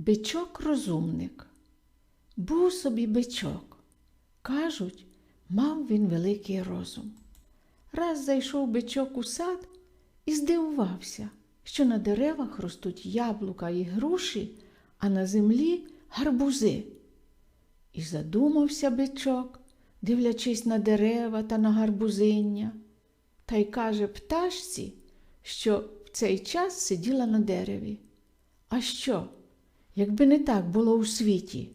Бичок розумник. Був собі бичок. Кажуть, мав він великий розум. Раз зайшов бичок у сад і здивувався, що на деревах ростуть яблука і груші, а на землі гарбузи. І задумався бичок, дивлячись на дерева та на гарбузиння, та й каже пташці, що в цей час сиділа на дереві. А що, якби не так було у світі,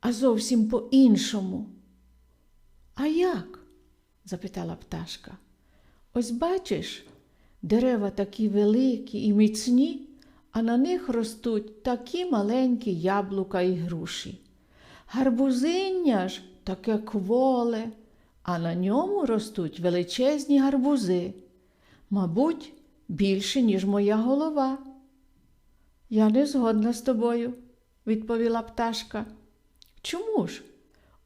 а зовсім по-іншому? А як? запитала пташка. Ось бачиш, дерева такі великі і міцні, а на них ростуть такі маленькі яблука і груші. Гарбузиння ж таке кволе, а на ньому ростуть величезні гарбузи. Мабуть, більше, ніж моя голова. Я не згодна з тобою, відповіла пташка. Чому ж?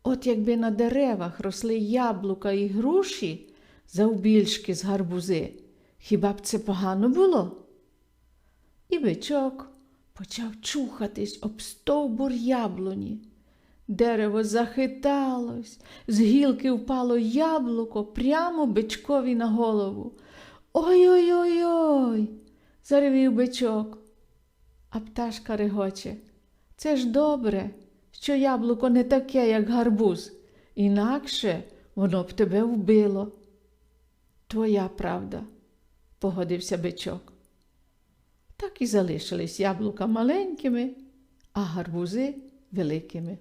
От якби на деревах росли яблука і груші завбільшки з гарбузи, хіба б це погано було? І бичок почав чухатись об стовбур яблуні. Дерево захиталось, з гілки впало яблуко прямо бичкові на голову. Ой-ой-ой-ой, заревів бичок. А пташка регоче. Це ж добре, що яблуко не таке, як гарбуз, інакше воно б тебе вбило. Твоя правда, погодився бичок. Так і залишились яблука маленькими, а гарбузи великими.